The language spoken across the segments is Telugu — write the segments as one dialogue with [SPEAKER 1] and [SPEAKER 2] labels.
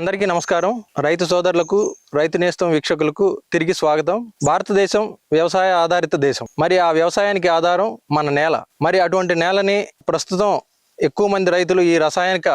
[SPEAKER 1] అందరికీ నమస్కారం. రైతు సోదరులకు రైతు నేస్తం వీక్షకులకు తిరిగి స్వాగతం. భారతదేశం వ్యవసాయ ఆధారిత దేశం. మరి ఆ వ్యవసాయానికి ఆధారం మన నేల. మరి అటువంటి నేలని ప్రస్తుతం ఎక్కువ మంది రైతులు ఈ రసాయనిక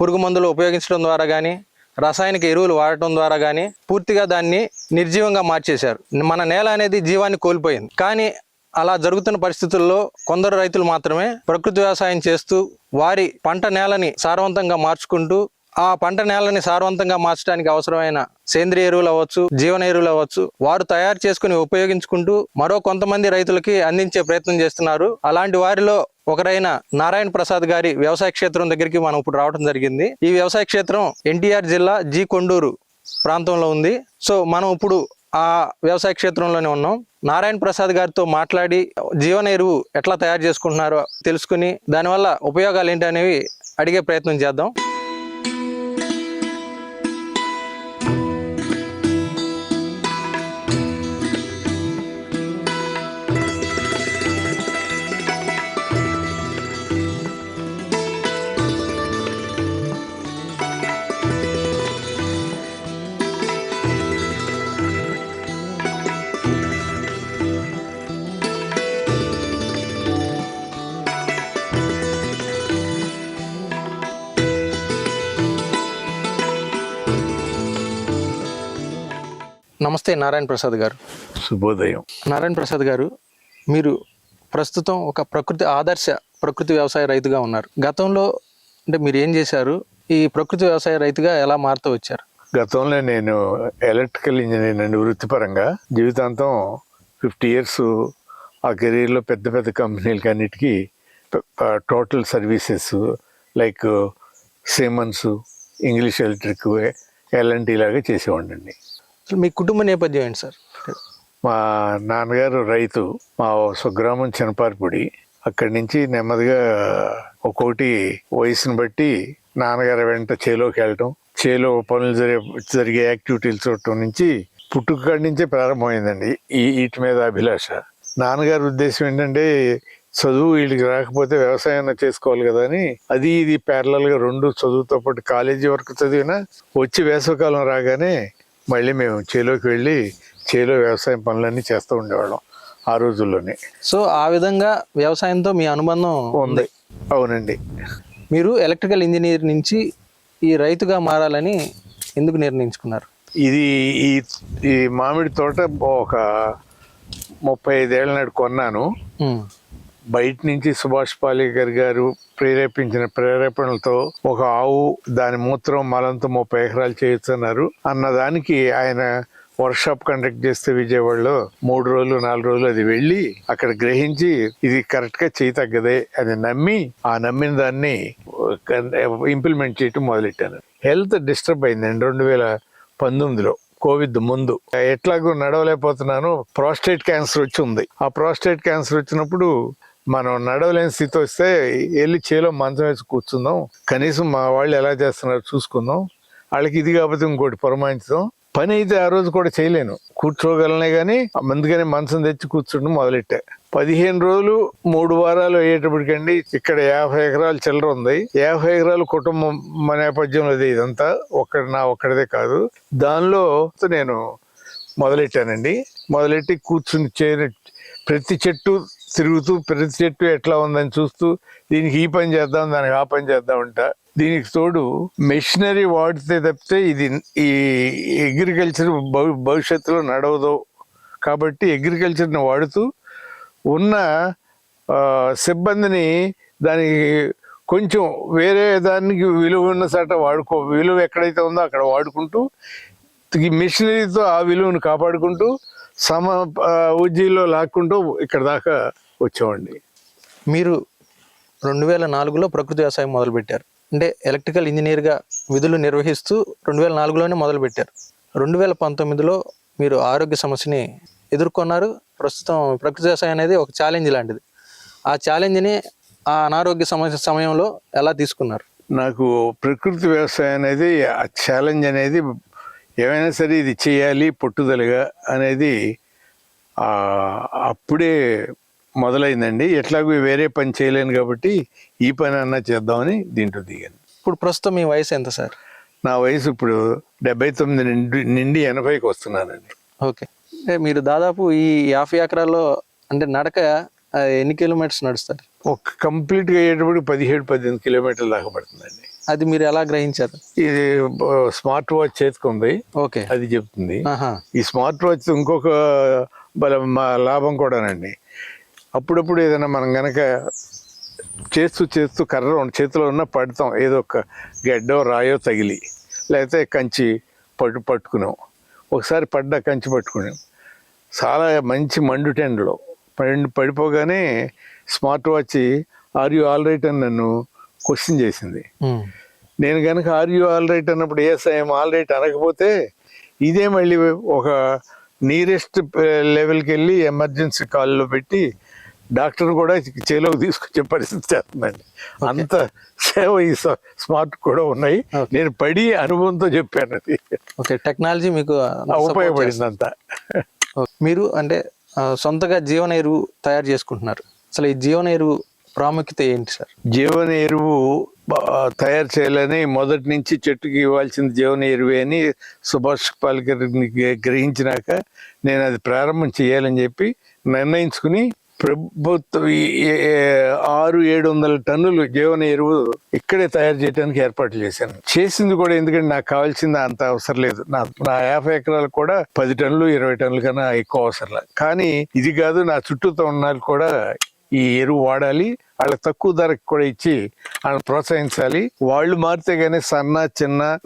[SPEAKER 1] పురుగు మందులు ఉపయోగించడం ద్వారా కానీ రసాయనిక ఎరువులు వాడటం ద్వారా కానీ పూర్తిగా దాన్ని నిర్జీవంగా మార్చేశారు. మన నేల అనేది జీవాన్ని కోల్పోయింది. కానీ అలా జరుగుతున్న పరిస్థితుల్లో కొందరు రైతులు మాత్రమే ప్రకృతి వ్యవసాయం చేస్తూ వారి పంట నేలని సారవంతంగా మార్చుకుంటూ ఆ పంట నేలని సారవంతంగా మార్చడానికి అవసరమైన సేంద్రియ ఎరువులు అవ్వచ్చు జీవన ఎరువులు అవ్వచ్చు వారు తయారు చేసుకుని ఉపయోగించుకుంటూ మరో కొంతమంది రైతులకి అందించే ప్రయత్నం చేస్తున్నారు. అలాంటి వారిలో ఒకరైన నారాయణ ప్రసాద్ గారి వ్యవసాయ క్షేత్రం దగ్గరికి మనం ఇప్పుడు రావడం జరిగింది. ఈ వ్యవసాయ క్షేత్రం ఎన్టీఆర్ జిల్లా జి కొండూరు ప్రాంతంలో ఉంది. సో మనం ఇప్పుడు ఆ వ్యవసాయ క్షేత్రంలోనే ఉన్నాం. నారాయణ ప్రసాద్ గారితో మాట్లాడి జీవన ఎరువు ఎట్లా తయారు చేసుకుంటున్నారో తెలుసుకుని దానివల్ల ఉపయోగాలు ఏంటి అనేవి అడిగే ప్రయత్నం చేద్దాం. నమస్తే నారాయణ ప్రసాద్ గారు.
[SPEAKER 2] శుభోదయం.
[SPEAKER 1] నారాయణ ప్రసాద్ గారు మీరు ప్రస్తుతం ఒక ప్రకృతి ఆదర్శ ప్రకృతి వ్యవసాయ రైతుగా ఉన్నారు. గతంలో అంటే మీరు ఏం చేశారు? ఈ ప్రకృతి వ్యవసాయ రైతుగా ఎలా మారుతూ వచ్చారు?
[SPEAKER 2] గతంలో నేను ఎలక్ట్రికల్ ఇంజనీర్ అండి వృత్తిపరంగా. జీవితాంతం ఫిఫ్టీ ఇయర్స్ ఆ కెరీర్లో పెద్ద పెద్ద కంపెనీలకి అన్నిటికీ total services like Siemens English Electric L N T లాగా చేసేవాడిని
[SPEAKER 1] అసలు మీ కుటుంబ నేపథ్యం ఏంటి సార్?
[SPEAKER 2] మా నాన్నగారు రైతు మా స్వగ్రామం చినపార్పుడి. అక్కడి నుంచి నెమ్మదిగా ఒక్కొక్కటి వయసును బట్టి నాన్నగారి వెంట చేలోకి వెళ్ళటం. చేలో పనులు జరిగే జరిగే యాక్టివిటీలు చూడటం నుంచి పుట్టుకడి నుంచే ప్రారంభమైందండి ఈ వీటి మీద అభిలాష. నాన్నగారి ఉద్దేశం ఏంటంటే చదువు వీళ్ళకి రాకపోతే వ్యవసాయం చేసుకోవాలి కదా అని. అది ఇది ప్యారలల్గా రెండు చదువుతో పాటు కాలేజీ వరకు చదివినా వచ్చి వేసవకాలం రాగానే మళ్ళీ మేము చేలోకి వెళ్ళి చేలో వ్యవసాయం పనులన్నీ చేస్తూ ఉండేవాళ్ళం ఆ రోజుల్లోనే.
[SPEAKER 1] సో ఆ విధంగా వ్యవసాయంతో మీ అనుబంధం
[SPEAKER 2] ఉంది. అవునండి.
[SPEAKER 1] మీరు ఎలక్ట్రికల్ ఇంజనీర్ నుంచి ఈ రైతుగా మారాలని ఎందుకు నిర్ణయించుకున్నారు?
[SPEAKER 2] ఇది ఈ ఈ మామిడి తోట ఒక ముప్పై ఐదేళ్ళ నాడు కొన్నాను. బయట నుంచి సుభాష్ పాలేకర్ గారు ప్రేరేపించిన ప్రేరేపణలతో ఒక ఆవు దాని మూత్రం మలంతో ముప్పై ఎకరాలు చేయొచ్చన్నారు అన్నదానికి ఆయన వర్క్షాప్ కండక్ట్ చేస్తే విజయవాడలో మూడు రోజులు నాలుగు రోజులు అది వెళ్ళి అక్కడ గ్రహించి ఇది కరెక్ట్గా చేయి తగ్గదే అని నమ్మి ఆ నమ్మిన దాన్ని ఇంప్లిమెంట్ చేయటం మొదలెట్టాను హెల్త్ డిస్టర్బ్ అయిందండి రెండు వేల పంతొమ్మిదిలో కోవిడ్ ముందు. ఎట్లాగో నడవలేకపోతున్నాను ప్రాస్టేట్ క్యాన్సర్ వచ్చి ఉంది. ఆ ప్రాస్టేట్ క్యాన్సర్ వచ్చినప్పుడు మనం నడవలేని స్థితి వస్తే వెళ్ళి చేలో మంచం వేసి కూర్చుందాం. కనీసం మా వాళ్ళు ఎలా చేస్తున్నారో చూసుకుందాం. వాళ్ళకి ఇది కాకపోతే ఇంకోటి పురమాయించడం పని అయితే ఆ రోజు కూడా చేయలేను. కూర్చోగలనే కానీ అందుకని మంచం తెచ్చి కూర్చుండడం మొదలెట్టా. పదిహేను రోజులు మూడు వారాలు అయ్యేటప్పటికండి ఇక్కడ యాభై ఎకరాలు చిల్లర ఉంది. యాభై ఎకరాలు కుటుంబం మా నేపథ్యంలో అది ఇదంతా. ఒక్కడి నా ఒక్కడిదే కాదు. దానిలో నేను మొదలెట్టానండి. మొదలెట్టి కూర్చుని చేరి ప్రతి చెట్టు తిరుగుతూ ప్రతి చెట్టు ఎట్లా ఉందని చూస్తూ దీనికి ఈ పని చేద్దాం దానికి ఆ పని చేద్దాం అంట. దీనికి తోడు మెషినరీ వాడితే తప్పితే ఇది ఈ అగ్రికల్చర్ భవిష్యత్తులో నడవదు. కాబట్టి అగ్రికల్చర్ని వాడుతూ ఉన్న సిబ్బందిని దానికి కొంచెం వేరే దానికి విలువ ఉన్న చోట వాడుకో విలువ ఎక్కడైతే ఉందో అక్కడ వాడుకుంటూ ఈ మిషనరీతో ఆ విలువను కాపాడుకుంటూ సమ ఉజ్జీలో లాక్కుంటూ ఇక్కడ దాకా వచ్చామండి
[SPEAKER 1] మీరు రెండు వేల నాలుగులో ప్రకృతి వ్యవసాయం మొదలుపెట్టారు. అంటే ఎలక్ట్రికల్ ఇంజనీర్గా విధులు నిర్వహిస్తూ రెండు వేల నాలుగులోనే మొదలుపెట్టారు. రెండు వేల పంతొమ్మిదిలో మీరు ఆరోగ్య సమస్యని ఎదుర్కొన్నారు. ప్రస్తుతం ప్రకృతి వ్యవసాయం అనేది ఒక ఛాలెంజ్ లాంటిది. ఆ ఛాలెంజ్ని ఆ అనారోగ్య సమస్య సమయంలో ఎలా తీసుకున్నారు?
[SPEAKER 2] నాకు ప్రకృతి వ్యవసాయం అనేది ఆ ఛాలెంజ్ అనేది ఏమైనా సరే ఇది చేయాలి పట్టుదలగా అనేది అప్పుడే మొదలైందండి. ఎట్లాగో వేరే పని చేయలేను కాబట్టి ఈ పని అన్నా చేద్దామని దీంట్లో దిగాను.
[SPEAKER 1] ఇప్పుడు ప్రస్తుతం మీ వయసు ఎంత సార్?
[SPEAKER 2] నా వయసు ఇప్పుడు డెబ్బై తొమ్మిది నిండి నిండి ఎనభైకి వస్తున్నానండి.
[SPEAKER 1] ఓకే. అంటే మీరు దాదాపు ఈ యాభై ఎకరాల్లో అంటే నడక ఎన్ని కిలోమీటర్స్ నడుస్తారు?
[SPEAKER 2] ఒక కంప్లీట్గా అయ్యేటప్పుడు పదిహేడు పద్దెనిమిది కిలోమీటర్ల దాకా పడుతుందండి.
[SPEAKER 1] అది మీరు ఎలా గ్రహించారు?
[SPEAKER 2] ఇది స్మార్ట్ వాచ్ చేతికుంది
[SPEAKER 1] ఓకే.
[SPEAKER 2] అది చెప్తుంది. ఈ స్మార్ట్ వాచ్ ఇంకొక లాభం కూడానండి. అప్పుడప్పుడు ఏదైనా మనం గనక చేస్తూ చేస్తూ కర్ర చేతిలో ఉన్న పడతాం. ఏదో ఒక గడ్డో రాయో తగిలి. లేకపోతే కంచి పట్టు పట్టుకున్నాం. ఒకసారి పడ్డ కంచి పట్టుకున్నాం. చాలా మంచి మండు టెండ్లో. పడి పడిపోగానే smart watch are you all right అని నన్ను క్వశ్చన్ చేసింది. నేను కనుక ఆర్ యూ ఆల్ రైట్ అన్నప్పుడు ఎస్ ఐఎమ్ ఆల్ రైట్ అనకపోతే ఇదే మళ్ళీ ఒక నియరెస్ట్ లెవెల్కి వెళ్ళి ఎమర్జెన్సీ కాల్లో పెట్టి డాక్టర్ కూడా చేలోకి తీసుకొచ్చే పరిస్థితి చేస్తుందండి. అంత సేవ ఈ స్మార్ట్ కూడా ఉన్నాయి. నేను పడి అనుభవంతో చెప్పాను అది.
[SPEAKER 1] ఓకే టెక్నాలజీ మీకు
[SPEAKER 2] ఉపయోగపడింది అంతా.
[SPEAKER 1] మీరు అంటే సొంతగా జీవన ఎరువు తయారు చేసుకుంటున్నారు. అసలు ఈ జీవన ఎరువు ప్రాముఖ్యత ఏంటి సార్?
[SPEAKER 2] జీవన ఎరువు తయారు చేయాలని మొదటి నుంచి చెట్టుకి ఇవ్వాల్సిన జీవన ఎరువే అని సుభాష్ పాలేకర్ గ్రహించినాక నేను అది ప్రారంభం చేయాలని చెప్పి నిర్ణయించుకుని ప్రభుత్వం ఆరు ఏడు వందల టన్నులు జీవన ఎరువు ఇక్కడే తయారు చేయడానికి ఏర్పాట్లు చేశాను. చేసింది కూడా ఎందుకంటే నాకు కావాల్సింది అంత అవసరం లేదు. నా నా యాభై ఎకరాలకు కూడా పది టన్నులు ఇరవై టన్నుల కన్నా ఎక్కువ అవసరం లేదు. కానీ ఇది కాదు నా చుట్టూతో ఉన్న కూడా ఈ ఎరువు వాడాలి వాళ్ళకి తక్కువ ధరకు కూడా ఇచ్చి వాళ్ళని ప్రోత్సహించాలి. వాళ్ళు మారితే గానీ సన్న చిన్న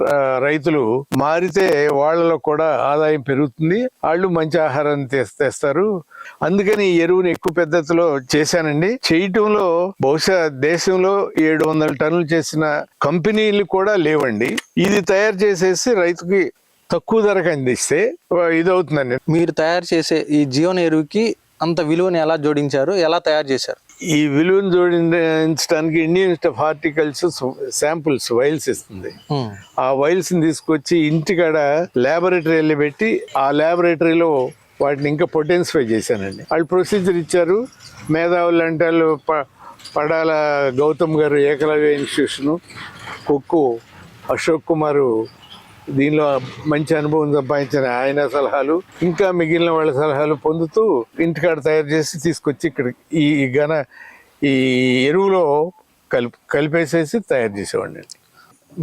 [SPEAKER 2] రైతులు మారితే వాళ్ళలో కూడా ఆదాయం పెరుగుతుంది. వాళ్ళు మంచి ఆహారాన్ని తెస్తారు. అందుకని ఈ ఎరువుని ఎక్కువ పెద్దతిలో చేశానండి. చేయటంలో బహుశా దేశంలో ఏడు వందల టన్నులు చేసిన కంపెనీలు కూడా లేవండి. ఇది తయారు చేసేసి రైతుకి తక్కువ ధరకు అందిస్తే ఇదవుతుందండి. ఇది
[SPEAKER 1] మీరు తయారు చేసే ఈ జీవన ఎరువుకి అంత విలువని ఎలా జోడించారు? ఎలా తయారు చేశారు?
[SPEAKER 2] ఈ విలువను జోడించడానికి Indian Institute of Horticulture samples vials ఇస్తుంది. ఆ వైల్స్ని తీసుకొచ్చి ఇంటికాడ ల్యాబొరేటరీలో పెట్టి ఆ ల్యాబొరేటరీలో వాటిని ఇంకా పొటెన్సిఫై చేశానండి. వాళ్ళు ప్రొసీజర్ ఇచ్చారు. మేధావులు అంటే వాళ్ళు ప- పడాల గౌతమ్ గారు ఏకలవ్య ఇన్స్టిట్యూషను కుక్కు అశోక్ కుమారు దీనిలో మంచి అనుభవం సంపాదించిన ఆయన సలహాలు ఇంకా మిగిలిన వాళ్ళ సలహాలు పొందుతూ ఇంటికాడ తయారు చేసి తీసుకొచ్చి ఇక్కడ ఈ ఘన ఈ ఎరువులో కలిపి కలిపేసేసి తయారు చేసేవాడిని.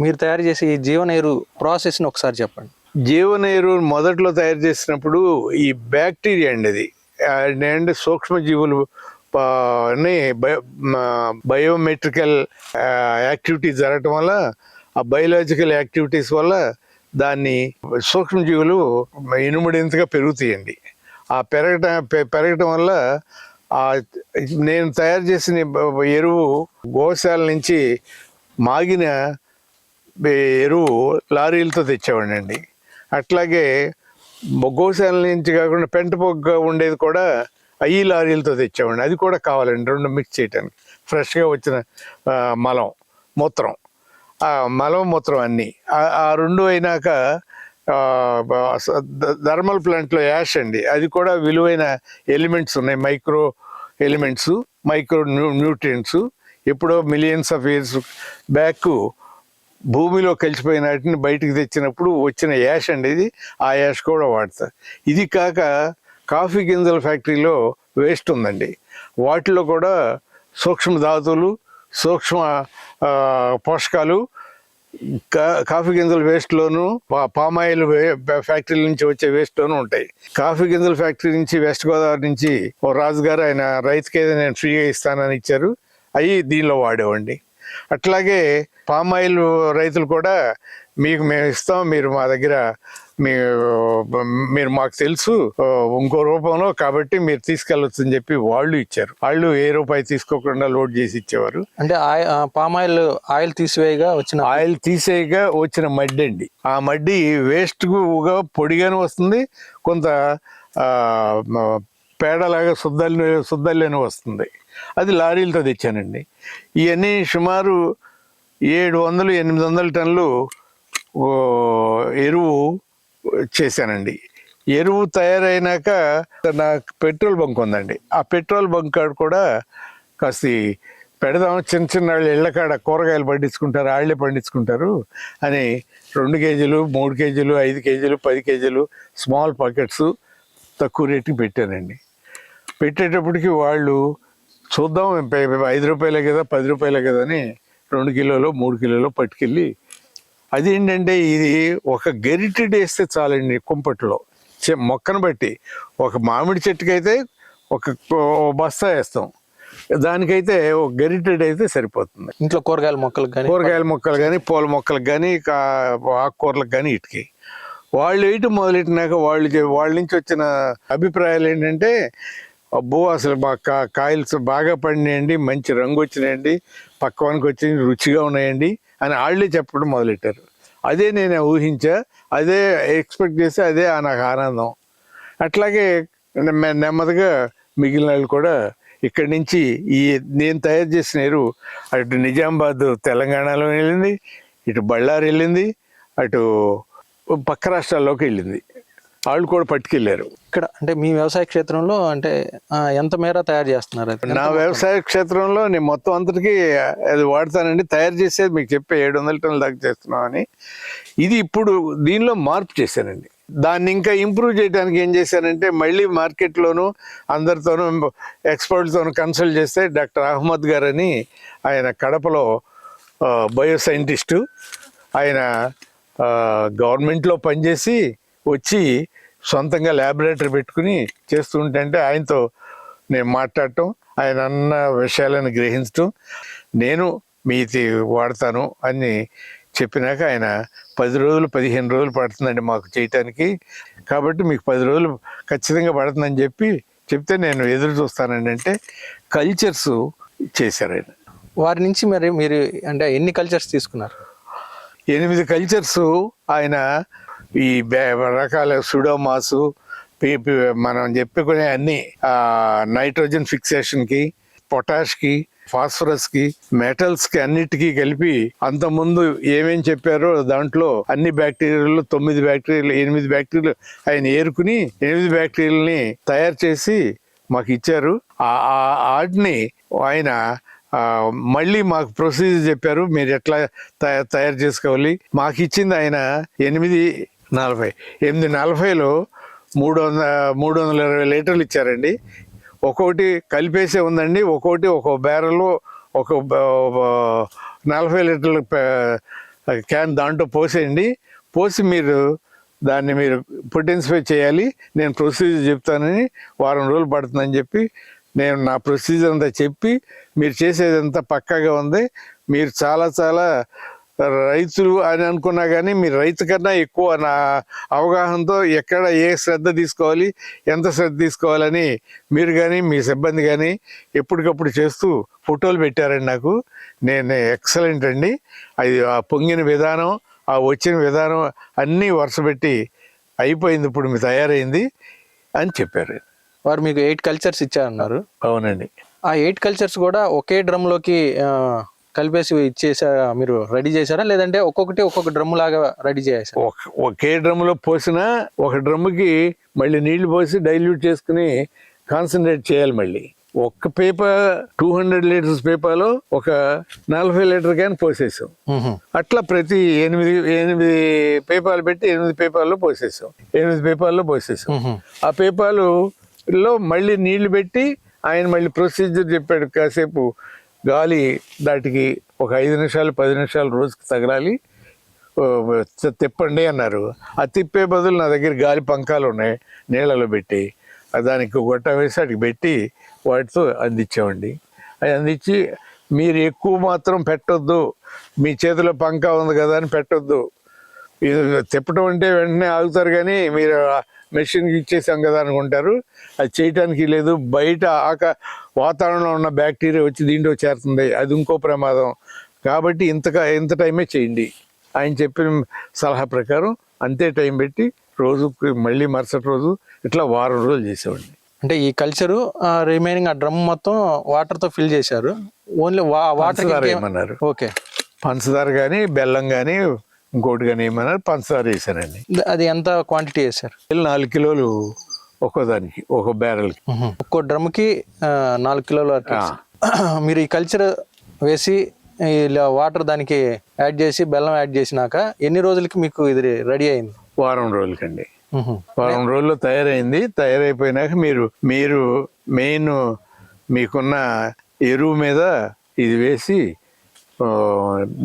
[SPEAKER 1] మీరు తయారు చేసే ఈ జీవన ఎరువు ప్రాసెస్ని ఒకసారి చెప్పండి.
[SPEAKER 2] జీవన ఎరువు మొదట్లో తయారు చేసినప్పుడు ఈ బ్యాక్టీరియా అండి అది. అండ్ సూక్ష్మజీవులు బయోమెట్రికల్ యాక్టివిటీ జరగటం వల్ల ఆ బయోలాజికల్ యాక్టివిటీస్ వల్ల దాన్ని సూక్ష్మజీవులు ఇనుముడింతగా పెరుగుతాయండి. ఆ పెరగటం పెరగటం వల్ల ఆ నేను తయారు చేసిన ఎరువు గోశాల నుంచి మాగిన ఎరువు లారీలతో తెచ్చేవాడినండి. అట్లాగే గోశాల నుంచి కాకుండా పెంట పొగ్గ ఉండేది కూడా అయ్యి లారీలతో తెచ్చేవాడిని. అది కూడా కావాలండి రెండు మిక్స్ చేయడానికి ఫ్రెష్గా వచ్చిన మలం మూత్రం. ఆ మూత్రం అన్నీ. ఆ- రెండు అయినాక థర్మల్ ప్లాంట్లో యాష్ అండి. అది కూడా విలువైన ఎలిమెంట్స్ ఉన్నాయి. Micro elements micro new nutrients ఎప్పుడో మిలియన్స్ ఆఫ్ ఇయర్స్ బ్యాక్ భూమిలో కలిసిపోయిన వాటిని బయటికి తెచ్చినప్పుడు వచ్చిన యాష్ అండి ఇది. ఆ యాష్ కూడా వాడతారు. ఇది కాక కాఫీ గింజల ఫ్యాక్టరీలో వేస్ట్ ఉందండి. వాటిలో కూడా సూక్ష్మ ధాతువులు సూక్ష్మ పోషకాలు కా- కాఫీ గింజల వేస్ట్లోను పామాయిల్ ఫ్యాక్టరీల నుంచి వచ్చే వేస్ట్లోనూ ఉంటాయి. కాఫీ గింజల ఫ్యాక్టరీ నుంచి వెస్ట్ గోదావరి నుంచి ఓ రాజుగారు ఆయన రైతుకి ఏదో నేను ఫ్రీగా ఇస్తానని ఇచ్చారు. అవి దీనిలో వాడేవండి అట్లాగే పామాయిల్ రైతులు కూడా మీకు మేము ఇస్తాం మీరు మా దగ్గర మీ మీరు మాకు తెలుసు ఇంకో రూపంలో కాబట్టి మీరు తీసుకెళ్ళొచ్చు అని చెప్పి వాళ్ళు ఇచ్చారు. వాళ్ళు ఏ రూపాయి తీసుకోకుండా లోడ్ చేసి ఇచ్చేవారు.
[SPEAKER 1] అంటే పామ్ ఆయిల్ ఆయిల్ తీసివేయగా వచ్చిన
[SPEAKER 2] ఆయిల్ తీసేయగా వచ్చిన మడ్డి అండి. ఆ మడ్డి వేస్ట్గా పొడిగానే వస్తుంది కొంత పేడలాగా శుద్ధల్ని శుద్ధల్లోనే వస్తుంది. అది లారీలతో తెచ్చానండి. ఇవన్నీ సుమారు ఏడు వందలు ఎనిమిది వందల టన్నులు ఎరువు చేశానండి. ఎరువు తయారైనాక నాకు పెట్రోల్ బంక్ ఉందండి. ఆ పెట్రోల్ బంక్ కాడ కూడా కాస్త పెడదాం చిన్న చిన్న వాళ్ళు ఇళ్ళకాడ కూరగాయలు పండించుకుంటారు వాళ్ళే పండించుకుంటారు అని రెండు కేజీలు మూడు కేజీలు ఐదు కేజీలు పది కేజీలు స్మాల్ పాకెట్స్ తక్కువ రేటుకి పెట్టానండి. పెట్టేటప్పటికి వాళ్ళు చూద్దాం ఐదు రూపాయలే కదా పది రూపాయలే కదా అని రెండు కిలోలు మూడు కిలోలు పట్టుకెళ్ళి అదేంటంటే ఇది ఒక గరిటెడ్ వేస్తే చాలండి కుంపట్లో. చె- మొక్కను బట్టి. ఒక మామిడి చెట్టుకైతే ఒక బస్తా వేస్తాం. దానికైతే ఒక గరిటెడ్ అయితే సరిపోతుంది.
[SPEAKER 1] ఇంట్లో కూరగాయల మొక్కలకు కానీ
[SPEAKER 2] కూరగాయల మొక్కలు కానీ పూల మొక్కలకు కానీ ఆకుకూరలకు కానీ ఇటుకి. వాళ్ళు వేయటం మొదలెట్టినాక వాళ్ళు వాళ్ళ నుంచి వచ్చిన అభిప్రాయాలు ఏంటంటే అబ్బో అసలు మా కా కాయలు బాగా పండినాయండి మంచి రంగు వచ్చినాయండి పక్కవానికి వచ్చి రుచిగా ఉన్నాయండి. అని వాళ్ళే చెప్పడం మొదలెట్టారు. అదే నేను ఊహించా అదే ఎక్స్పెక్ట్ చేస్తే అదే నాకు ఆనందం. అట్లాగే నెమ్మదిగా మిగిలిన వాళ్ళు కూడా ఇక్కడి నుంచి ఈ నేను తయారు చేసిన ఎరువు అటు నిజామాబాద్ తెలంగాణలో వెళ్ళింది ఇటు బళ్ళారి వెళ్ళింది అటు పక్క రాష్ట్రాల్లోకి వెళ్ళింది. వాళ్ళు కూడా పట్టుకెళ్ళారు.
[SPEAKER 1] ఇక్కడ అంటే మీ వ్యవసాయ క్షేత్రంలో అంటే ఎంత మేర తయారు చేస్తున్నారు?
[SPEAKER 2] నా వ్యవసాయ క్షేత్రంలో నేను మొత్తం అంతటికి అది వాడతానండి. తయారు చేసేది మీకు చెప్పే ఏడు వందల టన్నుల దాకా చేస్తున్నామని. ఇది ఇప్పుడు దీనిలో మార్పు చేశానండి. దాన్ని ఇంకా ఇంప్రూవ్ చేయడానికి ఏం చేశానంటే మళ్ళీ మార్కెట్లోను అందరితోనూ ఎక్స్పర్ట్తోనూ కన్సల్ట్ చేస్తే డాక్టర్ అహ్మద్ గారని ఆయన కడపలో బయో సైంటిస్టు. ఆయన గవర్నమెంట్లో పనిచేసి వచ్చి సొంతంగా ల్యాబొరేటరీ పెట్టుకుని చేస్తుంటే ఆయనతో నేను మాట్లాడటం ఆయన అన్న విషయాలను గ్రహించటం నేను మీది వాడతాను అని చెప్పినాక ఆయన పది రోజులు పదిహేను రోజులు పడుతుందండి మాకు చేయటానికి. కాబట్టి మీకు పది రోజులు ఖచ్చితంగా పడుతుందని చెప్పి చెప్తే నేను ఎదురు చూస్తానండి అంటే కల్చర్స్ చేశారు ఆయన.
[SPEAKER 1] వారి నుంచి మరి మీరు అంటే ఎన్ని కల్చర్స్ తీసుకున్నారు?
[SPEAKER 2] ఎనిమిది కల్చర్స్ ఆయన ఈ రకాల సుడోమాసు పీ- మనం చెప్పుకునే అన్ని నైట్రోజన్ ఫిక్సేషన్కి పొటాష్కి ఫాస్ఫరస్కి మెటల్స్కి అన్నిటికీ కలిపి అంతకుముందు ఏమేం చెప్పారో దాంట్లో అన్ని బ్యాక్టీరియాలు తొమ్మిది బ్యాక్టీరియాలు ఎనిమిది బ్యాక్టీరియాలు ఆయన ఏరుకుని ఎనిమిది బ్యాక్టీరియాలని తయారు చేసి మాకు ఇచ్చారు. ఆ- ఆ- ఆయన మళ్ళీ మాకు ప్రొసీజర్ చెప్పారు. మీరు ఎట్లా తయారు చేసుకోవాలి? మాకు ఇచ్చింది ఆయన ఎనిమిది నలభై. ఎనిమిది నలభైలో మూడు వంద మూడు వందల ఇరవై లీటర్లు ఇచ్చారండి. ఒక్కొక్కటి కలిపేసే ఉందండి. ఒక్కొక్కటి ఒక బ్యారెల్లో ఒక బ- నలభై లీటర్ల క్యాన్ దాంట్లో పోసేయండి. పోసి మీరు దాన్ని మీరు పొటెన్సిఫై చేయాలి. నేను ప్రొసీజర్ చెప్తానని వారం రోజులు పడుతుందని చెప్పి నేను నా ప్రొసీజర్ అంతా చెప్పి మీరు చేసేదంతా పక్కాగా ఉంది. మీరు చాలా చాలా రైతులు అని అనుకున్నా కానీ మీరు రైతు కన్నా ఎక్కువ నా అవగాహనతో ఎక్కడ ఏ శ్రద్ధ తీసుకోవాలి ఎంత శ్రద్ధ తీసుకోవాలని మీరు కానీ మీ సిబ్బంది కానీ ఎప్పటికప్పుడు చేస్తూ ఫోటోలు పెట్టారండి నాకు. నేను ఎక్సలెంట్ అండి. అది ఆ పొంగిన విధానం ఆ వచ్చిన విధానం అన్నీ వరుసపెట్టి అయిపోయింది ఇప్పుడు మీ తయారైంది అని చెప్పారు.
[SPEAKER 1] వారు మీకు ఎయిట్ కల్చర్స్ ఇచ్చారన్నారు.
[SPEAKER 2] అవునండి.
[SPEAKER 1] ఆ ఎయిట్ కల్చర్స్ కూడా ఒకే డ్రమ్లోకి ఆ, కలిపేసి ఇచ్చేసారా మీరు రెడీ చేశారా? లేదంటే ఒక్కొక్కటి ఒక్కొక్క డ్రమ్ లాగా రెడీ చేశారా?
[SPEAKER 2] ఒక డ్రమ్లో పోసిన ఒక డ్రమ్ముకి మళ్ళీ నీళ్ళు పోసి డైల్యూట్ చేసుకుని కాన్సన్ట్రేట్ చేయాలి మళ్ళీ. ఒక్క పేపర్ టూ హండ్రెడ్ లీటర్స్ పేపర్లో ఒక నలభై లీటర్ క్యాన్ పోసేసాం. అట్లా ప్రతి ఎనిమిది ఎనిమిది పేపర్లు పెట్టి ఎనిమిది పేపర్లో పోసేసాం. ఎనిమిది పేపర్లో పోసేసాం. ఆ పేపర్లో మళ్ళీ నీళ్ళు పెట్టి ఆయన మళ్ళీ ప్రొసీజర్ చెప్పాడు కాసేపు. గాలి దాటికి ఒక ఐదు నిమిషాలు పది నిమిషాలు రోజుకి తగలాలి. తిప్పండి అన్నారు. ఆ తిప్పే బదులు నా దగ్గర గాలి పంకాలు ఉన్నాయి నీళ్ళలో పెట్టి. దానికి గొట్ట వేసి అటు పెట్టి వాటితో అందించామండి. అది అందించి మీరు ఎక్కువ మాత్రం పెట్టొద్దు. మీ చేతిలో పంకా ఉంది కదా అని పెట్టొద్దు. ఇది తిప్పటం అంటే వెంటనే ఆగుతారు కానీ మీరు మెషిన్కి ఇచ్చేసాం కదా అనుకుంటారు. అది చేయటానికి లేదు. బయట ఆక వాతావరణంలో ఉన్న బ్యాక్టీరియా వచ్చి దీంట్లో చేరుతుంది. అది ఇంకో ప్రమాదం. కాబట్టి ఇంతగా ఇంత టైమే చేయండి. ఆయన చెప్పిన సలహా ప్రకారం అంతే టైం పెట్టి రోజుకి మళ్ళీ మరుసటి రోజు ఇట్లా వారం రోజులు చేసేవాడిని.
[SPEAKER 1] అంటే ఈ కల్చరు రిమైనింగ్ ఆ డ్రమ్ మొత్తం వాటర్తో ఫిల్ చేశారు. ఓన్లీ వాటర్
[SPEAKER 2] వేయమన్నారు
[SPEAKER 1] ఓకే.
[SPEAKER 2] పంచదార కానీ బెల్లం కానీ ఇంకోటి కానీ ఏమన్నారు? పంచదార వేసానండి
[SPEAKER 1] అది ఎంత క్వాంటిటీ వేశారు?
[SPEAKER 2] నాలుగు కిలోలు ఒక్కో దానికి ఒక బ్యారెల్కి.
[SPEAKER 1] ఒక్కో డ్రమ్కి ఆ, నాలుగు కిలోల అట్లా. మీరు ఈ కల్చర్ వేసి ఇలా వాటర్ దానికి యాడ్ చేసి బెల్లం యాడ్ చేసినాక ఎన్ని రోజులకి మీకు ఇది రెడీ అయింది
[SPEAKER 2] వారం రోజులకండి. వారం రోజుల్లో తయారైంది తయారైపోయినాక మీరు మీరు మెయిన్ మీకున్న ఎరువు మీద ఇది వేసి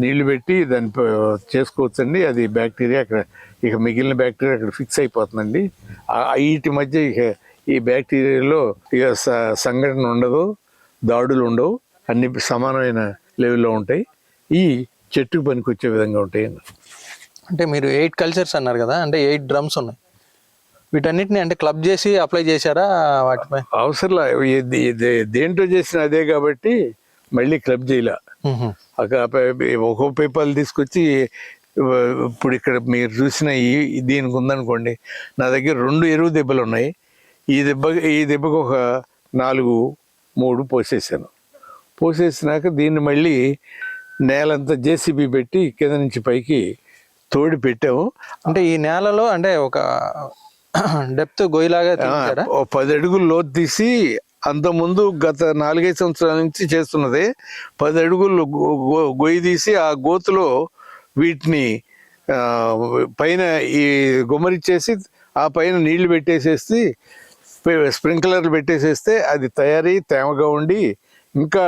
[SPEAKER 2] నీళ్ళు పెట్టి దాన్ని చేసుకోవచ్చండి. అది బ్యాక్టీరియా అక్కడ ఇక మిగిలిన బ్యాక్టీరియా అక్కడ ఫిక్స్ అయిపోతుందండి. వీటి మధ్య ఇక ఈ బ్యాక్టీరియాలో ఇక సంఘటన ఉండదు దాడులు ఉండవు అన్ని సమానమైన లెవెల్లో ఉంటాయి. ఈ చెట్టుకు పనికొచ్చే విధంగా ఉంటాయి
[SPEAKER 1] అంటే మీరు ఎయిట్ కల్చర్స్ అన్నారు కదా అంటే ఎయిట్ డ్రమ్స్ ఉన్నాయి. వీటన్నిటిని అంటే క్లబ్ చేసి అప్లై చేశారా వాటిపై?
[SPEAKER 2] ఇది దేంట్లో చేసిన అదే కాబట్టి మళ్ళీ క్లబ్ చేయలే. ఒక్కో పేపర్లు తీసుకొచ్చి ఇప్పుడు ఇక్కడ మీరు చూసిన ఈ దీనికి ఉందనుకోండి నా దగ్గర రెండు ఎరువు దెబ్బలు ఉన్నాయి. ఈ దెబ్బ ఈ దెబ్బకు ఒక నాలుగు మూడు పోసేసాను. పోసేసినాక దీన్ని మళ్ళీ నేలంతా జేసీబీ పెట్టి కింద నుంచి పైకి తోడి పెట్టాము.
[SPEAKER 1] అంటే ఈ నేలలో అంటే ఒక డెప్త్ గొయ్యిలాగా
[SPEAKER 2] పది అడుగులు లోతు తీసి అంత ముందు గత నాలుగైదు సంవత్సరాల నుంచి చేస్తున్నది పది అడుగులు గొయ్యి తీసి ఆ గోతులో వీటిని పైన ఈ గుమ్మరిచ్చేసి ఆ పైన నీళ్ళు పెట్టేసేసి స్ప్రింక్లర్లు పెట్టేసేస్తే అది తయారీ తేమగా ఉండి ఇంకా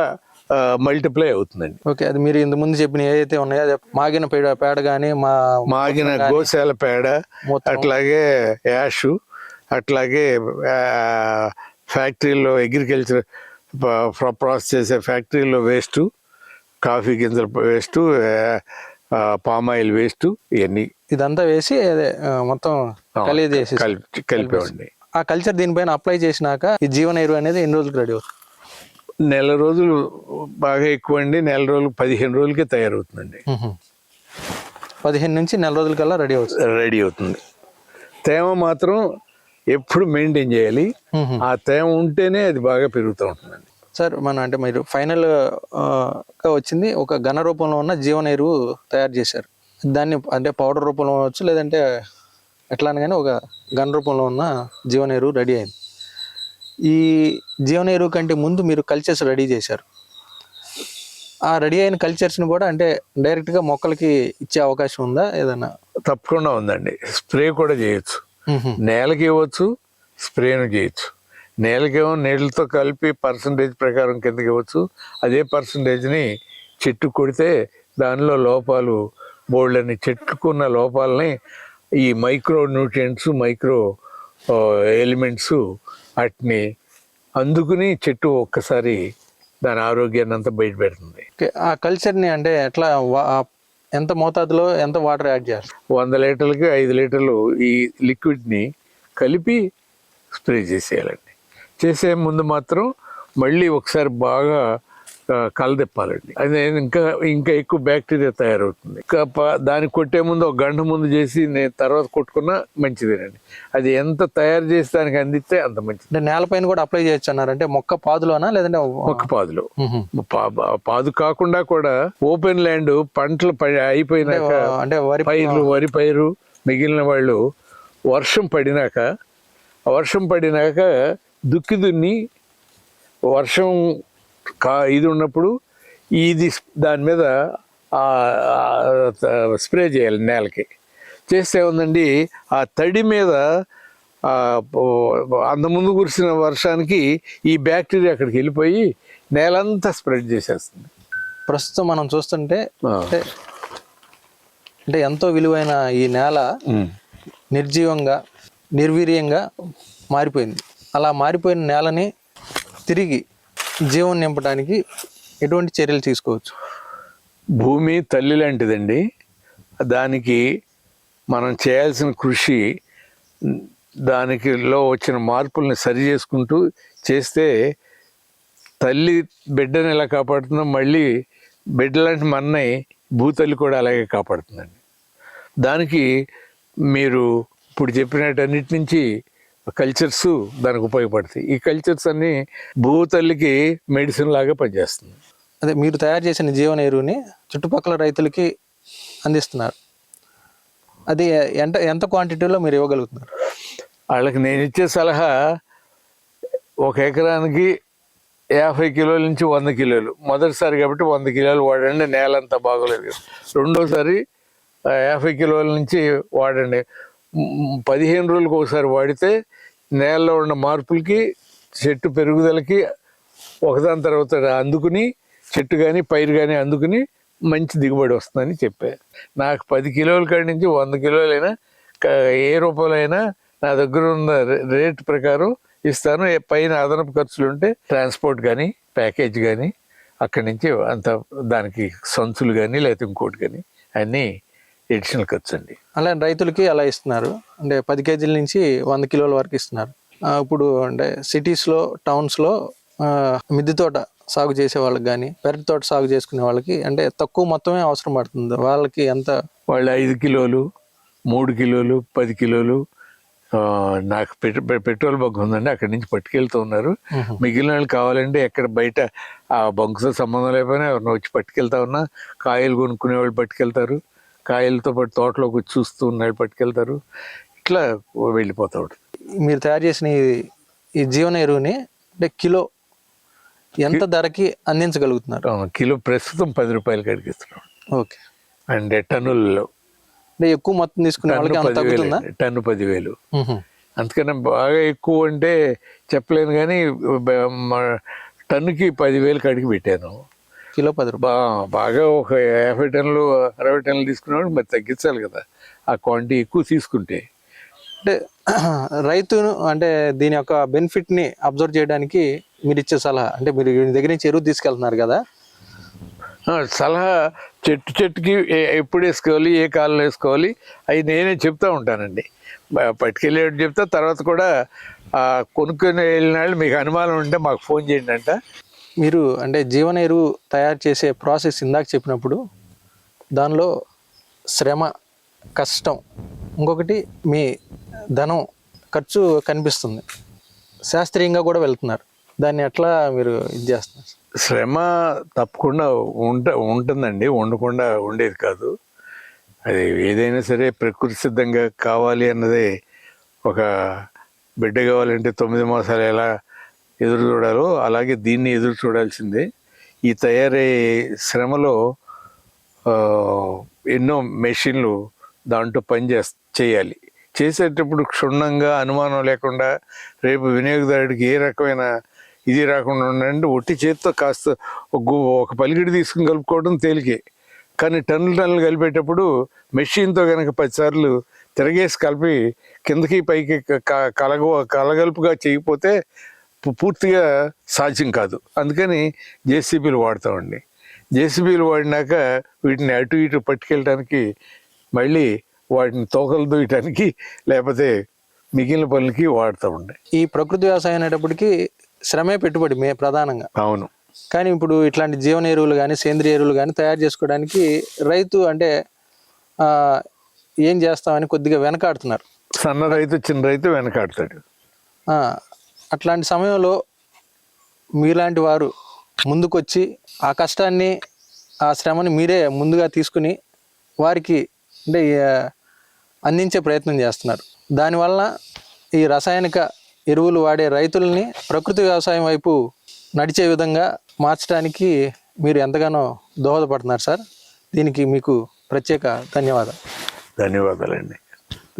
[SPEAKER 2] మల్టిప్లై అవుతుందండి
[SPEAKER 1] ఓకే అది మీరు ఇంత ముందు చెప్పిన ఏదైతే ఉన్నాయో అదే మాగిన పేడ పేడ కానీ మా
[SPEAKER 2] మాగిన గోశాల పేడ. అట్లాగే యాష్ అట్లాగే ఫ్యాక్టరీలో అగ్రికల్చర్ ప్రాసెస్ చేసే ఫ్యాక్టరీలో వేస్ట్ కాఫీ గింజల వేస్ట్ పామ్ ఆయిల్ వేస్ట్ ఇవన్నీ
[SPEAKER 1] ఇదంతా వేసి అదే మొత్తం
[SPEAKER 2] కలిపి కలిపేవండి
[SPEAKER 1] ఆ కల్చర్ దీనిపైన అప్లై చేసినాక ఈ జీవన ఎరువు అనేది ఎన్ని రోజులకు రెడీ అవుతుంది?
[SPEAKER 2] నెల రోజులు బాగా ఎక్కువ అండి. నెల రోజులు పదిహేను రోజులకే తయారవుతుందండి.
[SPEAKER 1] పదిహేను నుంచి నెల రోజులకల్లా రెడీ అవుతుంది.
[SPEAKER 2] రెడీ అవుతుంది. తేమ మాత్రం ఎప్పుడు మెయింటైన్ చేయాలి. ఆ తేమ ఉంటేనే అది బాగా పెరుగుతూ ఉంటుందండి.
[SPEAKER 1] సార్ మన అంటే మీరు ఫైనల్గా వచ్చింది ఒక ఘన రూపంలో ఉన్న జీవన ఎరువు తయారు చేశారు. దాన్ని అంటే పౌడర్ రూపంలో అవ్వచ్చు లేదంటే ఎట్లా అనగానే ఒక ఘన రూపంలో ఉన్న జీవన ఎరువు రెడీ అయింది. ఈ జీవన ఎరువు కంటే ముందు మీరు కల్చర్స్ రెడీ చేశారు. ఆ రెడీ అయిన కల్చర్స్ని కూడా అంటే డైరెక్ట్గా మొక్కలకి ఇచ్చే అవకాశం ఉందా? ఏదన్నా?
[SPEAKER 2] తప్పకుండా ఉందండి. స్ప్రే కూడా చేయొచ్చు. నేలకి ఇవ్వచ్చు స్ప్రేను చేయొచ్చు నేలకేమో నీళ్ళతో కలిపి పర్సంటేజ్ ప్రకారం కిందకి ఇవ్వచ్చు. అదే పర్సంటేజ్ని చెట్టు కొడితే దానిలో లోపాలు బోల్డని చెట్టుకున్న లోపాలని ఈ మైక్రో న్యూట్రియంట్స్ మైక్రో ఎలిమెంట్స్ వాటిని అందుకుని చెట్టు ఒక్కసారి దాని ఆరోగ్యాన్ని అంతా బయట పెడుతుంది
[SPEAKER 1] ఆ కల్చర్ని అంటే ఎట్లా ఎంత మోతాదులో ఎంత వాటర్ యాడ్ చేయాలి?
[SPEAKER 2] వంద లీటర్లకి ఐదు లీటర్లు ఈ లిక్విడ్ని కలిపి స్ప్రే చేసేయాలండి. చేసే ముందు మాత్రం మళ్ళీ ఒకసారి బాగా కలదెప్పాలండి అది ఇంకా ఇంకా ఎక్కువ బ్యాక్టీరియా తయారవుతుంది. ఇంకా దానికి కొట్టే ముందు ఒక గంట ముందు చేసి నేను తర్వాత కొట్టుకున్నా మంచిదేనండి. అది ఎంత తయారు చేసి దానికి అందిస్తే అంత మంచిది.
[SPEAKER 1] అంటే నేలపైన కూడా అప్లై చేయొచ్చు అన్నారు అంటే మొక్క పాదులోనా లేదంటే
[SPEAKER 2] మొక్క పాదులు. పాదు కాకుండా కూడా ఓపెన్ ల్యాండ్ పంటలు ప- అయిపోయినాక
[SPEAKER 1] అంటే వరి
[SPEAKER 2] పైర్లు వరి పైరు మిగిలిన వాళ్ళు వర్షం పడినాక వర్షం పడినాక దుక్కి దున్ని వర్షం కా ఇది ఉన్నప్పుడు ఇది దాని మీద స్ప్రే చేయాలి నేలకి. చేస్తే ఉందండి ఆ తడి మీద అంతకుముందు కురిసిన వర్షానికి ఈ బ్యాక్టీరియా అక్కడికి వెళ్ళిపోయి నేలంతా స్ప్రెడ్ చేసేస్తుంది.
[SPEAKER 1] ప్రస్తుతం మనం చూస్తుంటే అంటే ఎంతో విలువైన ఈ నేల నిర్జీవంగా నిర్వీర్యంగా మారిపోయింది. అలా మారిపోయిన నేలని తిరిగి జీవం నింపడానికి ఎటువంటి చర్యలు తీసుకోవచ్చు?
[SPEAKER 2] భూమి తల్లి లాంటిదండి. దానికి మనం చేయాల్సిన కృషి దానికిలో వచ్చిన మార్పుల్ని సరి చేసుకుంటూ చేస్తే తల్లి బిడ్డని ఎలా కాపాడుతుందో మళ్ళీ బిడ్డ లాంటి మన్నై భూతల్లి కూడా అలాగే కాపాడుతుందండి. దానికి మీరు ఇప్పుడు చెప్పినటన్నిటి నుంచి కల్చర్స్ దానికి ఉపయోగపడతాయి. ఈ కల్చర్స్ అన్నీ భూతల్లికి మెడిసిన్ లాగా పనిచేస్తుంది.
[SPEAKER 1] అదే మీరు తయారు చేసిన జీవన ఎరువుని చుట్టుపక్కల రైతులకి అందిస్తున్నారు. అది ఎంత ఎంత క్వాంటిటీలో మీరు ఇవ్వగలుగుతున్నారు?
[SPEAKER 2] వాళ్ళకి నేను ఇచ్చే సలహా ఒక ఎకరానికి యాభై కిలోల నుంచి వంద కిలోలు. మొదటిసారి కాబట్టి వంద కిలోలు వాడండి నేల అంతా బాగోలేదు. రెండోసారి యాభై కిలోల నుంచి వాడండి. పదిహేను రోజులకు ఒకసారి వాడితే నేలలో ఉన్న మార్పులకి చెట్టు పెరుగుదలకి ఒకదాని తర్వాత అందుకుని చెట్టు కానీ పైరు కానీ అందుకుని మంచి దిగుబడి వస్తుందని చెప్పారు నాకు పది కిలోల కాడి నుంచి వంద కిలోలైనా ఏ రూపాయలైనా నా దగ్గర ఉన్న రే- రేట్ ప్రకారం ఇస్తాను. పైన అదనపు ఖర్చులు ఉంటే ట్రాన్స్పోర్ట్ కానీ ప్యాకేజ్ కానీ అక్కడి నుంచి అంత దానికి సంచులు కానీ లేకపోతే ఇంకోటి కానీ అన్నీ ఎడిషనల్ ఖర్చు అండి.
[SPEAKER 1] అలా రైతులకి అలా ఇస్తున్నారు. అంటే పది కేజీల నుంచి వంద కిలోల వరకు ఇస్తున్నారు. ఇప్పుడు అంటే సిటీస్లో టౌన్స్లో మిద్దె తోట సాగు చేసే వాళ్ళకి కానీ పెరటి తోట సాగు చేసుకునే వాళ్ళకి అంటే తక్కువ మొత్తమే అవసరం పడుతుంది. వాళ్ళకి ఎంత
[SPEAKER 2] వాళ్ళు ఐదు కిలోలు మూడు కిలోలు పది కిలోలు నాకు పెట్రో పెట్రోల్ బంక్ ఉందండి. అక్కడి నుంచి పట్టుకెళ్తూ ఉన్నారు. మిగిలిన వాళ్ళు కావాలంటే ఎక్కడ బయట ఆ బంకుతో సంబంధం లేకపోయినా ఎవరిని వచ్చి పట్టుకెళ్తా ఉన్నా కాయలు కొనుక్కునే వాళ్ళు పట్టుకెళ్తారు. కాయలతో పాటు తోటలోకి వచ్చి చూస్తూ ఉన్న వాళ్ళు పట్టుకెళ్తారు. ఇట్లా వెళ్ళిపోతా ఉంటుంది.
[SPEAKER 1] మీరు తయారు చేసిన ఈ- జీవన ఎరువుని అంటే కిలో ఎంత ధరకి అందించగలుగుతున్నారు?
[SPEAKER 2] కిలో ప్రస్తుతం పది రూపాయలు కడిగిస్తున్నాం
[SPEAKER 1] ఓకే.
[SPEAKER 2] అండ్ టన్నులలో
[SPEAKER 1] అంటే ఎక్కువ మొత్తం తీసుకునే వాళ్ళకి
[SPEAKER 2] టన్ను పదివేలు. అందుకని బాగా ఎక్కువ అంటే చెప్పలేను కానీ టన్నుకి పదివేలు కడిగి పెట్టాను.
[SPEAKER 1] కిలో పది రూపాయలు.
[SPEAKER 2] బాగా ఒక యాభై టన్నులు అరవై టన్నులు తీసుకున్నప్పుడు మరి తగ్గించాలి కదా. ఆ క్వాంటిటీ ఎక్కువ తీసుకుంటే.
[SPEAKER 1] అంటే రైతును అంటే దీని యొక్క బెనిఫిట్ని అబ్జర్వ్ చేయడానికి మీరు ఇచ్చే సలహా అంటే మీరు దగ్గర నుంచి ఎరువు తీసుకెళ్తున్నారు కదా.
[SPEAKER 2] సలహా చెట్టు చెట్టుకి ఎప్పుడు వేసుకోవాలి ఏ కాలంలో వేసుకోవాలి అవి నేనే చెప్తా ఉంటానండి. పట్టుకెళ్ళేట్టు చెప్తా తర్వాత కూడా కొనుక్కొని వెళ్ళిన వాళ్ళు మీకు అనుమానం ఉంటే మాకు ఫోన్ చేయండి అంట.
[SPEAKER 1] మీరు అంటే జీవన ఎరువు తయారు చేసే ప్రాసెస్ ఇందాక చెప్పినప్పుడు దానిలో శ్రమ కష్టం ఇంకొకటి మీ ధనం ఖర్చు కనిపిస్తుంది. శాస్త్రీయంగా కూడా వెళ్తున్నారు. దాన్ని ఎట్లా మీరు ఇది చేస్తున్నారు?
[SPEAKER 2] శ్రమ తప్పకుండా ఉంట ఉంటుందండి. ఉండకుండా ఉండేది కాదు. అది ఏదైనా సరే ప్రకృతి సిద్ధంగా కావాలి అన్నదే ఒక బిడ్డ కావాలంటే తొమ్మిది మాసాలు ఎలా ఎదురు చూడాలో అలాగే దీన్ని ఎదురు చూడాల్సిందే. ఈ తయారయ్యే శ్రమలో ఎన్నో మెషిన్లు దాంట్లో పని చేయాలి. చేసేటప్పుడు క్షుణ్ణంగా అనుమానం లేకుండా రేపు వినియోగదారుడికి ఏ రకమైన ఇది రాకుండా ఉండండి ఒట్టి చేతితో కాస్త ఒక ఒక పలికిడి తీసుకుని కలుపుకోవడం తేలికే. కానీ టన్నులు టన్నులు కలిపేటప్పుడు మెషిన్తో కనుక పదిసార్లు తిరగేసి కలిపి కిందకి పైకి క- కలగ కలగలుపుగా చేయకపోతే పూర్తిగా సాధ్యం కాదు. అందుకని జేసీబీలు వాడతామండి. జేసీబీలు వాడినాక వీటిని అటు ఇటు పట్టుకెళ్ళడానికి మళ్ళీ వాటిని తోకలు దూయటానికి లేకపోతే మిగిలిన పనులకి వాడతామండి.
[SPEAKER 1] ఈ ప్రకృతి వ్యవసాయం అనేటప్పటికి శ్రమే పెట్టుబడి మే ప్రధానంగా.
[SPEAKER 2] అవును.
[SPEAKER 1] కానీ ఇప్పుడు ఇట్లాంటి జీవన ఎరువులు కానీ సేంద్రియ ఎరువులు కానీ తయారు చేసుకోవడానికి రైతు అంటే ఏం చేస్తామని కొద్దిగా వెనకాడుతున్నారు.
[SPEAKER 2] సన్న రైతు చిన్న రైతు వెనకాడతాడు.
[SPEAKER 1] అట్లాంటి సమయంలో మీలాంటి వారు ముందుకొచ్చి ఆ కష్టాన్ని ఆ శ్రమని మీరే ముందుగా తీసుకుని వారికి అంటే అందించే ప్రయత్నం చేస్తున్నారు. దానివల్ల ఈ రసాయనిక ఎరువులు వాడే రైతుల్ని ప్రకృతి వ్యవసాయం వైపు నడిచే విధంగా మార్చడానికి మీరు ఎంతగానో దోహదపడుతున్నారు సార్. దీనికి మీకు ప్రత్యేక ధన్యవాదాలు.
[SPEAKER 2] ధన్యవాదాలండి.